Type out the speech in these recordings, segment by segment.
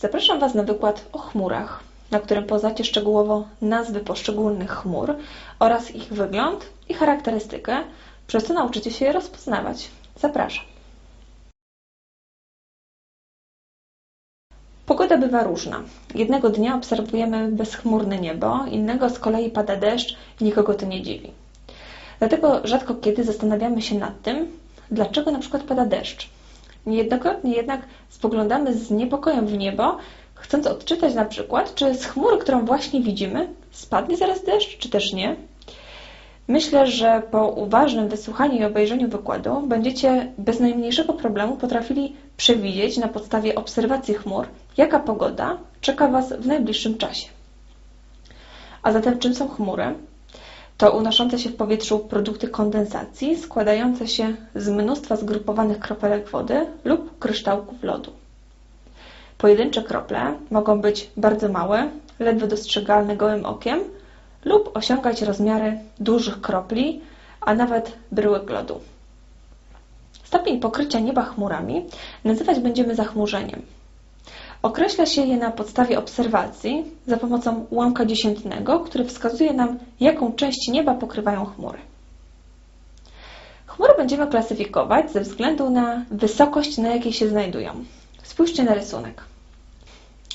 Zapraszam Was na wykład o chmurach, na którym poznacie szczegółowo nazwy poszczególnych chmur oraz ich wygląd i charakterystykę, przez co nauczycie się je rozpoznawać. Zapraszam. Pogoda bywa różna. Jednego dnia obserwujemy bezchmurne niebo, innego z kolei pada deszcz i nikogo to nie dziwi. Dlatego rzadko kiedy zastanawiamy się nad tym, dlaczego na przykład pada deszcz. Niejednokrotnie jednak spoglądamy z niepokojem w niebo, chcąc odczytać na przykład, czy z chmury, którą właśnie widzimy, spadnie zaraz deszcz, czy też nie. Myślę, że po uważnym wysłuchaniu i obejrzeniu wykładu będziecie bez najmniejszego problemu potrafili przewidzieć na podstawie obserwacji chmur, jaka pogoda czeka Was w najbliższym czasie. A zatem czym są chmury? To unoszące się w powietrzu produkty kondensacji składające się z mnóstwa zgrupowanych kropelek wody lub kryształków lodu. Pojedyncze krople mogą być bardzo małe, ledwo dostrzegalne gołym okiem lub osiągać rozmiary dużych kropli, a nawet bryłek lodu. Stopień pokrycia nieba chmurami nazywać będziemy zachmurzeniem. Określa się je na podstawie obserwacji za pomocą ułamka dziesiętnego, który wskazuje nam, jaką część nieba pokrywają chmury. Chmury będziemy klasyfikować ze względu na wysokość, na jakiej się znajdują. Spójrzcie na rysunek.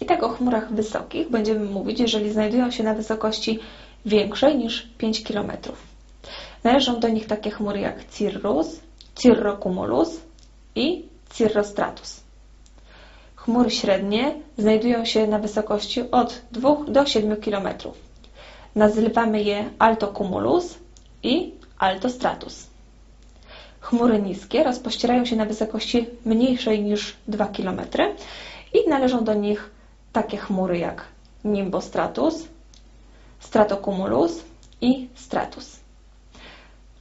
I tak o chmurach wysokich będziemy mówić, jeżeli znajdują się na wysokości większej niż 5 km. Należą do nich takie chmury jak cirrus, cirrocumulus i cirrostratus. Chmury średnie znajdują się na wysokości od 2 do 7 km. Nazywamy je altocumulus i altostratus. Chmury niskie rozpościerają się na wysokości mniejszej niż 2 km i należą do nich takie chmury jak nimbostratus, stratocumulus i stratus.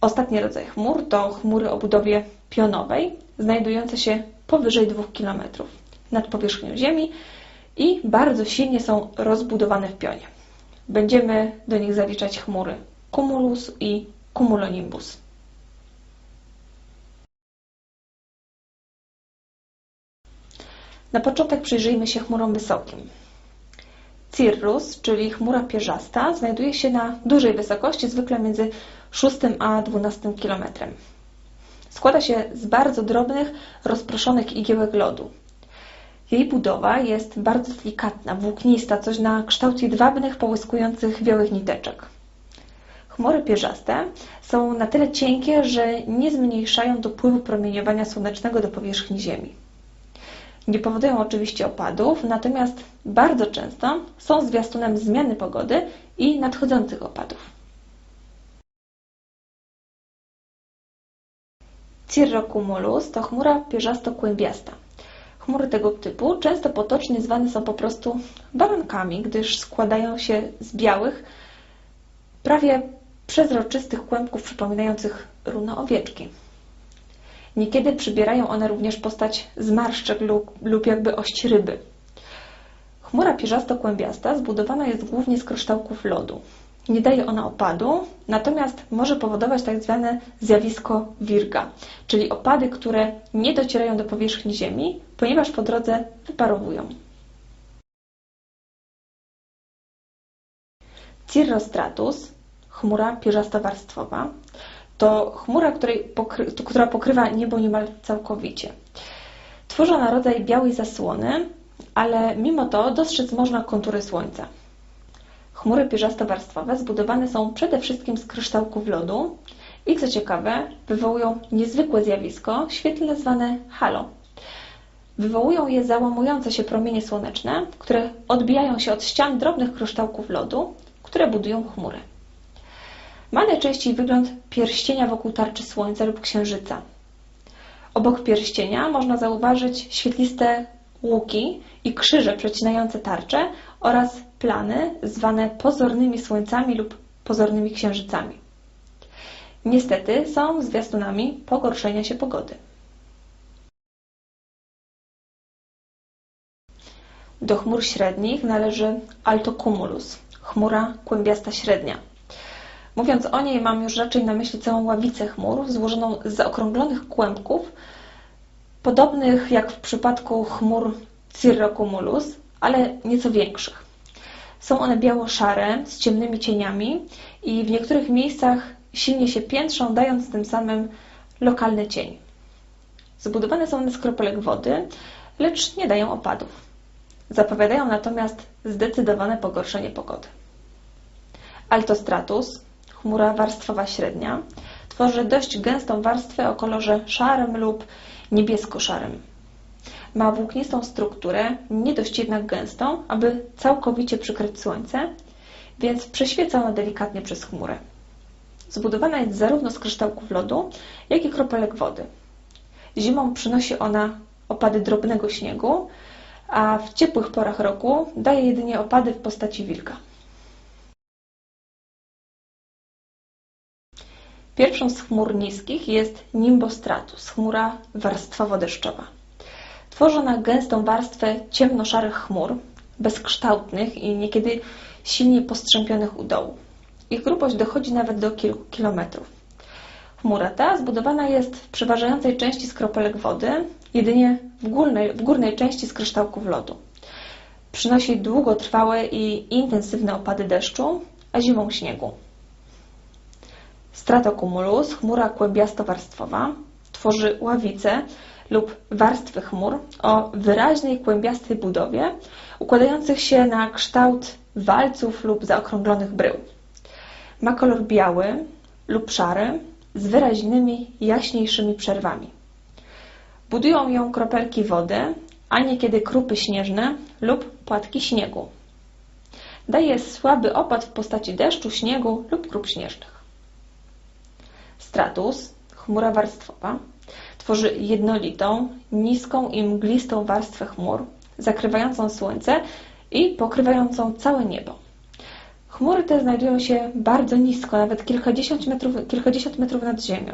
Ostatni rodzaj chmur to chmury o budowie pionowej, znajdujące się powyżej 2 km nad powierzchnią Ziemi i bardzo silnie są rozbudowane w pionie. Będziemy do nich zaliczać chmury cumulus i cumulonimbus. Na początek przyjrzyjmy się chmurom wysokim. Cirrus, czyli chmura pierzasta, znajduje się na dużej wysokości, zwykle między 6 a 12 km. Składa się z bardzo drobnych, rozproszonych igiełek lodu. Jej budowa jest bardzo delikatna, włóknista, coś na kształt jedwabnych, połyskujących białych niteczek. Chmury pierzaste są na tyle cienkie, że nie zmniejszają dopływu promieniowania słonecznego do powierzchni Ziemi. Nie powodują oczywiście opadów, natomiast bardzo często są zwiastunem zmiany pogody i nadchodzących opadów. Cirrocumulus to chmura pierzasto-kłębiasta. Chmury tego typu często potocznie zwane są po prostu barankami, gdyż składają się z białych, prawie przezroczystych kłębków przypominających runo owieczki. Niekiedy przybierają one również postać zmarszczek lub, lub jakby ość ryby. Chmura pierzasto-kłębiasta zbudowana jest głównie z kryształków lodu. Nie daje ona opadu, natomiast może powodować tak zwane zjawisko Wirga, czyli opady, które nie docierają do powierzchni Ziemi, ponieważ po drodze wyparowują. Cirrostratus, chmura pierzastowarstwowa, to chmura, pokry która pokrywa niebo niemal całkowicie. Tworzy ona rodzaj białej zasłony, ale mimo to dostrzec można kontury Słońca. Chmury pierzastowarstwowe zbudowane są przede wszystkim z kryształków lodu i co ciekawe, wywołują niezwykłe zjawisko świetlne zwane halo. Wywołują je załamujące się promienie słoneczne, które odbijają się od ścian drobnych kryształków lodu, które budują chmury. Ma najczęściej wygląd pierścienia wokół tarczy Słońca lub Księżyca. Obok pierścienia można zauważyć świetliste łuki i krzyże przecinające tarczę oraz plany zwane pozornymi słońcami lub pozornymi księżycami. Niestety są zwiastunami pogorszenia się pogody. Do chmur średnich należy altocumulus, chmura kłębiasta średnia. Mówiąc o niej, mam już raczej na myśli całą ławicę chmur złożoną z zaokrąglonych kłębków, podobnych jak w przypadku chmur cirrocumulus, ale nieco większych. Są one biało-szare, z ciemnymi cieniami i w niektórych miejscach silnie się piętrzą, dając tym samym lokalny cień. Zbudowane są one z kropelek wody, lecz nie dają opadów. Zapowiadają natomiast zdecydowane pogorszenie pogody. Altostratus, chmura warstwowa średnia, tworzy dość gęstą warstwę o kolorze szarym lub niebiesko-szarym. Ma włóknistą strukturę, nie dość jednak gęstą, aby całkowicie przykryć słońce, więc prześwieca ona delikatnie przez chmurę. Zbudowana jest zarówno z kryształków lodu, jak i kropelek wody. Zimą przynosi ona opady drobnego śniegu, a w ciepłych porach roku daje jedynie opady w postaci wilka. Pierwszą z chmur niskich jest nimbostratus, chmura warstwowo-deszczowa. Tworzy ona gęstą warstwę ciemnoszarych chmur, bezkształtnych i niekiedy silnie postrzępionych u dołu. Ich grubość dochodzi nawet do kilku kilometrów. Chmura ta zbudowana jest w przeważającej części z kropelek wody, jedynie w górnej, w górnej części z kryształków lodu. Przynosi długotrwałe i intensywne opady deszczu, a zimą śniegu. Stratocumulus, chmura kłębiasto-warstwowa, tworzy ławice lub warstwy chmur o wyraźnej kłębiastej budowie, układających się na kształt walców lub zaokrąglonych brył. Ma kolor biały lub szary z wyraźnymi, jaśniejszymi przerwami. Budują ją kropelki wody, a niekiedy krupy śnieżne lub płatki śniegu. Daje słaby opad w postaci deszczu, śniegu lub krup śnieżnych. Stratus, chmura warstwowa, tworzy jednolitą, niską i mglistą warstwę chmur, zakrywającą słońce i pokrywającą całe niebo. Chmury te znajdują się bardzo nisko, nawet kilkadziesiąt metrów, kilkadziesiąt metrów nad ziemią.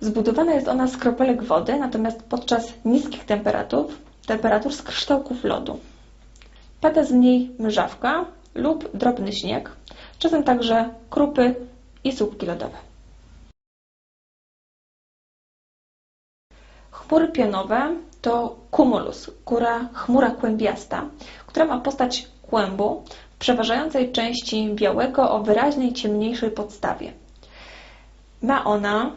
Zbudowana jest ona z kropelek wody, natomiast podczas niskich temperatur, temperatur z kryształków lodu. Pada z niej mrzawka lub drobny śnieg, czasem także krupy i słupki lodowe. Chmury pionowe to cumulus, góra, chmura kłębiasta, która ma postać kłębu w przeważającej części białego o wyraźnej ciemniejszej podstawie. Ma ona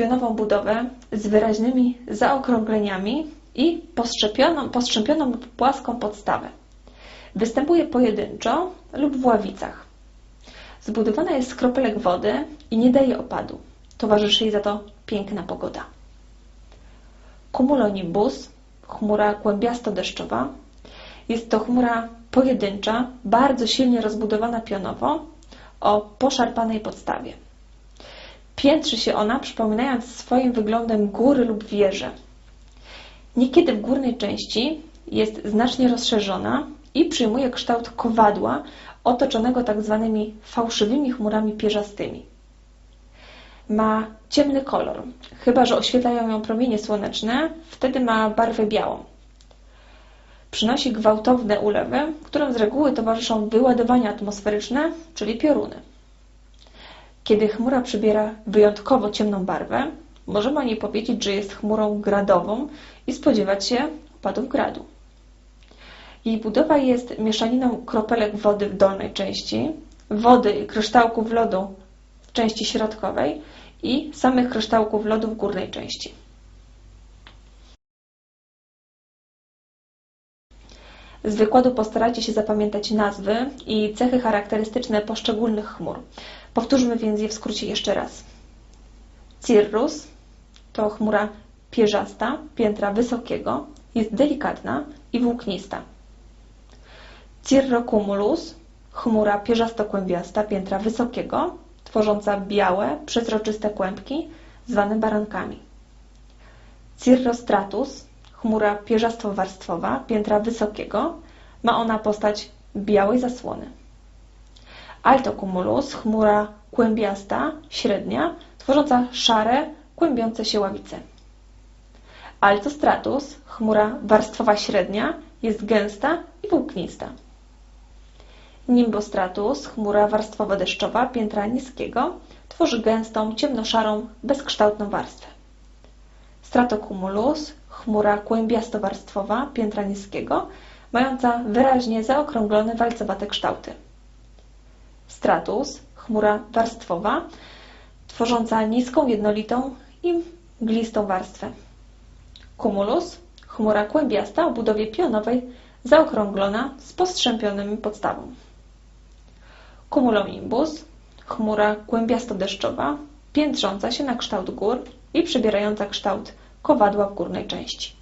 pionową budowę z wyraźnymi zaokrągleniami i postrzepioną, postrzępioną płaską podstawę. Występuje pojedynczo lub w ławicach. Zbudowana jest z kropelek wody i nie daje opadu. Towarzyszy jej za to piękna pogoda. Cumulonimbus, chmura kłębiasto-deszczowa, jest to chmura pojedyncza, bardzo silnie rozbudowana pionowo o poszarpanej podstawie. Piętrzy się ona, przypominając swoim wyglądem góry lub wieże. Niekiedy w górnej części jest znacznie rozszerzona i przyjmuje kształt kowadła otoczonego tak zwanymi fałszywymi chmurami pierzastymi. Ma ciemny kolor, chyba że oświetlają ją promienie słoneczne, wtedy ma barwę białą. Przynosi gwałtowne ulewy, którym z reguły towarzyszą wyładowania atmosferyczne, czyli pioruny. Kiedy chmura przybiera wyjątkowo ciemną barwę, możemy o niej powiedzieć, że jest chmurą gradową i spodziewać się opadów gradu. Jej budowa jest mieszaniną kropelek wody w dolnej części, wody i kryształków lodu w części środkowej i samych kryształków lodu w górnej części. Z wykładu postarajcie się zapamiętać nazwy i cechy charakterystyczne poszczególnych chmur. Powtórzmy więc je w skrócie jeszcze raz. Cirrus to chmura pierzasta, piętra wysokiego, jest delikatna i włóknista. Cirrocumulus, chmura pierzasto-kłębiasta, piętra wysokiego, tworząca białe, przezroczyste kłębki, zwane barankami. Cirrostratus, chmura pierzasto-warstwowa, piętra wysokiego, ma ona postać białej zasłony. Altocumulus, chmura kłębiasta, średnia, tworząca szare, kłębiące się ławice. Altostratus, chmura warstwowa średnia, jest gęsta i włóknista. Nimbostratus, chmura warstwowo-deszczowa piętra niskiego, tworzy gęstą, ciemnoszarą, bezkształtną warstwę. Stratocumulus, chmura kłębiasto-warstwowa piętra niskiego, mająca wyraźnie zaokrąglone walcowate kształty. Stratus, chmura warstwowa, tworząca niską, jednolitą i mglistą warstwę. Cumulus, chmura kłębiasta o budowie pionowej, zaokrąglona z postrzępionym podstawą. Cumulonimbus, chmura kłębiasto-deszczowa, piętrząca się na kształt gór i przybierająca kształt kowadła w górnej części.